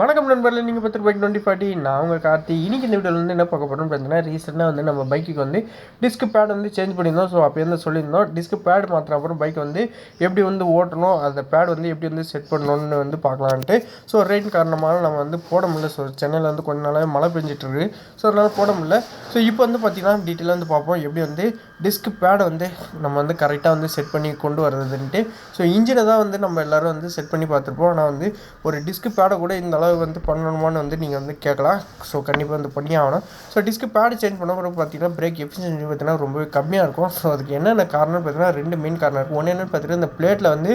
வணக்கம் நண்பர்கள் நீங்கள் பத்து பைக் டுவெண்ட்டி ஃபார்ட்டி நான் உங்கள் கார்த்தி. இன்னைக்கு இந்த வீடியோவில் வந்து என்ன பார்க்க போகிறோம்னு பார்த்தீங்கன்னா ரீசெண்டாக வந்து நம்ம பைக்குக்கு வந்து டிஸ்க் பேட் வந்து சேஞ்ச் பண்ணியிருந்தோம். ஸோ அப்போ வந்து சொல்லியிருந்தோம் டிஸ்க் பேட் மாத்திரம் அப்புறம் பைக் வந்து எப்படி வந்து ஓட்டணும் அந்த பேட் வந்து எப்படி வந்து செட் பண்ணணும்னு வந்து பார்க்கலான்ட்டு. ஸோ ரெயின் காரணமாக நம்ம வந்து போட முடியல. ஸோ சென்னையில் வந்து கொஞ்ச நாளாகவே மழை பெஞ்சிட்ருக்கு ஸோ அதனால் போட முடியல. ஸோ இப்போ வந்து பார்த்தீங்கன்னா டீட்டெயிலாக வந்து பார்ப்போம். எப்படி வந்து டிஸ்க் பேடை வந்து நம்ம வந்து கரெக்டாக வந்து செட் பண்ணி கொண்டு வர்றதுன்ட்டு. ஸோ இன்ஜினை தான் வந்து நம்ம எல்லோரும் வந்து செட் பண்ணி பார்த்துருப்போம். ஆனால் வந்து ஒரு டிஸ்க் பேடை கூட இந்த அளவு வந்து பண்ணணுமான்னு வந்து நீங்கள் வந்து கேட்கலாம். ஸோ கண்டிப்பாக வந்து பண்ணி ஆகணும். ஸோ டிஸ்க் பேடு சேஞ்ச் பண்ண பிறகு பார்த்தீங்கன்னா பிரேக் எஃபிஷியன்சி பார்த்தீங்கன்னா ரொம்பவே கம்மியாக இருக்கும். ஸோ அதுக்கு என்னென்ன காரணம்னு பார்த்தீங்கன்னா ரெண்டு மெயின் காரணம் இருக்கும் ஒன்று என்னென்னு பார்த்தீங்கன்னா இந்த பிளேட்டில் வந்து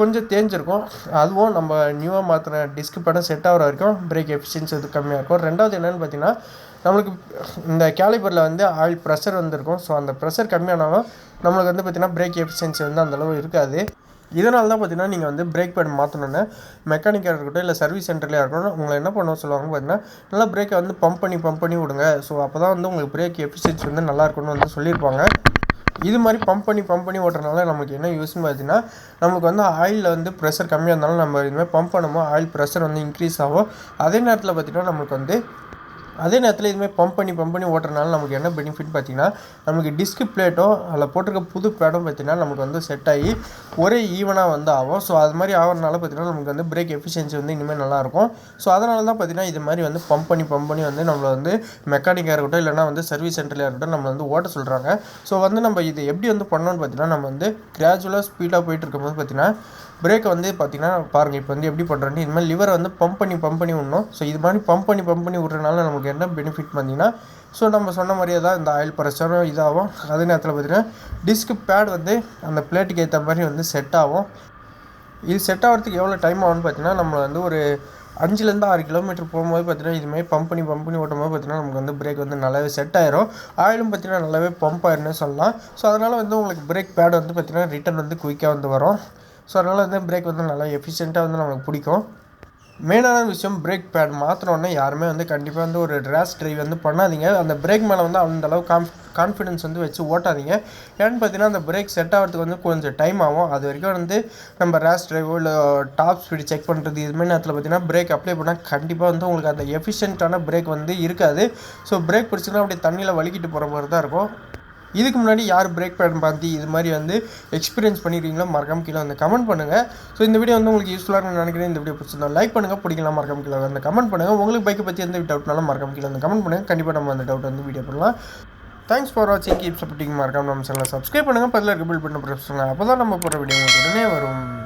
கொஞ்சம் தேஞ்சிருக்கும். அதுவும் நம்ம நியூவாக மாற்றின டிஸ்க் படம் செட் ஆகிற வரைக்கும் பிரேக் எஃபிஷியன்சி வந்து கம்மியாக இருக்கும். ரெண்டாவது என்னென்னு பார்த்தீங்கன்னா நம்மளுக்கு இந்த கேலிபரில் வந்து ஆயில் ப்ரெஷர் வந்துருக்கும். ஸோ அந்த ப்ரெஷர் கம்மியானாலும் நம்மளுக்கு வந்து பார்த்திங்கன்னா பிரேக் எஃபிஷியன்சி வந்து அந்தளவு இருக்காது. இதனால தான் பார்த்தீங்கன்னா நீங்கள் வந்து பிரேக் பேட் மாற்றணுன்னு மெக்கானிக்காக இருக்கட்டும் இல்லை சர்வீஸ் சென்டர்லேயே இருக்கட்டும் உங்களை என்ன பண்ண சொல்லுவாங்கன்னு பார்த்தீங்கன்னா நல்லா பிரேக்கை வந்து பம்ப் பண்ணி பம்ப் பண்ணி விடுங்க. ஸோ அப்போ தான் வந்து உங்களுக்கு பிரேக் எஃபிஷியன்சி வந்து நல்லா இருக்கும்னு வந்து சொல்லியிருப்பாங்க. இது மாதிரி பம்ப் பண்ணி பம்ப் பண்ணி ஓட்டுறதுனால நமக்கு என்ன யூஸ்னு பார்த்தீங்கன்னா நமக்கு வந்து ஆயிலில் வந்து ப்ரெஷர் கம்மியாக இருந்தாலும் நம்ம இதுமாதிரி பம்ப் பண்ணும்போது ஆயில் ப்ரெஷர் வந்து இன்க்ரீஸ் ஆகும். அதே நேரத்தில் பார்த்தீங்கன்னா நமக்கு வந்து அதே நேரத்தில் இதுமாதிரி பம்ப் பண்ணி பம்ப் பண்ணி ஓட்டுறதுனால நமக்கு என்ன பெனிஃபிட் பார்த்தீங்கன்னா நமக்கு டிஸ்க் பிளேட்டும் அதில் போட்டிருக்க புது பேடும் பார்த்தீங்கன்னா நமக்கு வந்து செட் ஆகி ஒரே ஈவனாக வந்து ஆகும். ஸோ அது மாதிரி ஆகிறனால பார்த்தீங்கன்னா நமக்கு வந்து பிரேக் எஃபிஷியன்சி வந்து இனிமேல் நல்லாயிருக்கும் ஸோ அதனால தான் பார்த்தீங்கன்னா இது மாதிரி வந்து பம்ப் பண்ணி பம்ப் பண்ணி வந்து நம்மளை வந்து மெக்கானிக்காக இருக்கட்டும் இல்லைனா வந்து சர்வீஸ் சென்டரில் இருக்கட்டும் நம்ம வந்து ஓட்ட சொல்கிறாங்க ஸோ வந்து நம்ம இது எப்படி வந்து பண்ணோன்னு பார்த்தீங்கன்னா நம்ம வந்து கிராஜுவலாக ஸ்பீடாக போயிட்டு இருக்கும்போது பார்த்தீங்கன்னா பிரேக்கை வந்து பார்த்தீங்கன்னா பாருங்கள் இப்போ வந்து எப்படி பண்ணுறேன் இது மாதிரி லிவரை வந்து பம்ப் பண்ணி பம்ப் பண்ணி விடணும். ஸோ இது மாதிரி பம்ப் பண்ணி பம்ப் பண்ணி விட்றதுனால நமக்கு என்ன பெனிஃபிட் பார்த்தீங்கன்னா ஸோ நம்ம சொன்ன மாதிரியே தான் இந்த ஆயில் பிரச்சனை இதாகும். அதே நேரத்தில் பார்த்தீங்கன்னா டிஸ்க் பேட் வந்து அந்த பிளேட்டுக்கு ஏற்ற மாதிரி வந்து செட் ஆகும். இது செட் ஆகிறதுக்கு எவ்வளோ டைம் ஆகும்னு பார்த்தீங்கன்னா நம்ம வந்து ஒரு அஞ்சுலேருந்து ஆறு கிலோமீட்டர் போகும்போது பார்த்தீங்கன்னா இதுமாதிரி பம்ப் பண்ணி பம்ப் பண்ணி ஓட்டும் போது பார்த்தீங்கன்னா நமக்கு வந்து பிரேக் வந்து நல்லாவே செட் ஆயிரும். ஆயிலும் பார்த்தீங்கன்னா நல்லாவே பம்ப் ஆயிருன்னு சொல்லலாம். ஸோ அதனால் வந்து உங்களுக்கு பிரேக் பேட் வந்து பார்த்தீங்கன்னா ரிட்டன் வந்து குயிக்காக வந்து வரும். ஸோ அதனால் வந்து பிரேக் வந்து நல்லா எஃபிஷியண்ட்டாக வந்து நமக்கு பிடிக்கும். மெயினான விஷயம் பிரேக் பேட் மாற்றினோடனே யாருமே வந்து கண்டிப்பாக வந்து ஒரு ரேஷ் ட்ரைவ் வந்து பண்ணாதீங்க. அந்த பிரேக் மேலே வந்து அந்த அளவு கான்ஃபிடென்ஸ் கான்ஃபிடன்ஸ் வந்து வச்சு ஓட்டாதீங்க. ஏன்னு பார்த்தீங்கன்னா அந்த பிரேக் செட் ஆகிறதுக்கு வந்து கொஞ்சம் டைம் ஆகும். அது வரைக்கும் வந்து நம்ம ரேஷ் ட்ரைவோ இல்லை டாப் ஸ்பீடு செக் பண்ணுறது இதுமாதிரி நேரத்தில் பார்த்தீங்கன்னா பிரேக் அப்ளை பண்ணால் கண்டிப்பாக வந்து உங்களுக்கு அந்த எஃபிஷியண்ட்டான பிரேக் வந்து இருக்காது. ஸோ பிரேக் பிடிச்சிங்கன்னா அப்படியே தண்ணியில் வலிக்கிட்டு போகிற மாதிரி தான் இருக்கும். இதுக்கு முன்னாடி யார் பிரேக் பேட் பார்த்து இது மாதிரி வந்து எக்ஸ்பீரியன்ஸ் பண்ணியிருக்கீங்களோ மறக்காம கீழே வந்து கமெண்ட் பண்ணுங்கள் ஸோ இந்த வீடியோ வந்து உங்களுக்கு யூஸ்ஃபுல்லாக நினைக்கிறேன். இந்த வீடியோ பிடிச்சிருந்தோம் லைக் பண்ணுங்கள் பிடிக்கலாம் மறக்காம கீழே வந்து கமெண்ட் பண்ணுங்கள் உங்களுக்கு பைக்கை பற்றி எந்த டவுட்னாலும் மறக்காம கீழே வந்து கமெண்ட் பண்ணுங்கள் கண்டிப்பாக நம்ம அந்த டவுட் வந்து வீடியோ பண்ணலாம் தேங்க்ஸ் ஃபார் வாட்சிங் கீப் சப்போர்ட்டிங் மறக்காம நம்ம சேனலை சப்ஸ்கிரைப் பண்ணுங்கள் பதில் இருக்க பில் பண்ண பிரச்சனை அப்போ தான் நம்ம போகிற வீடியோ உடனே வரும்.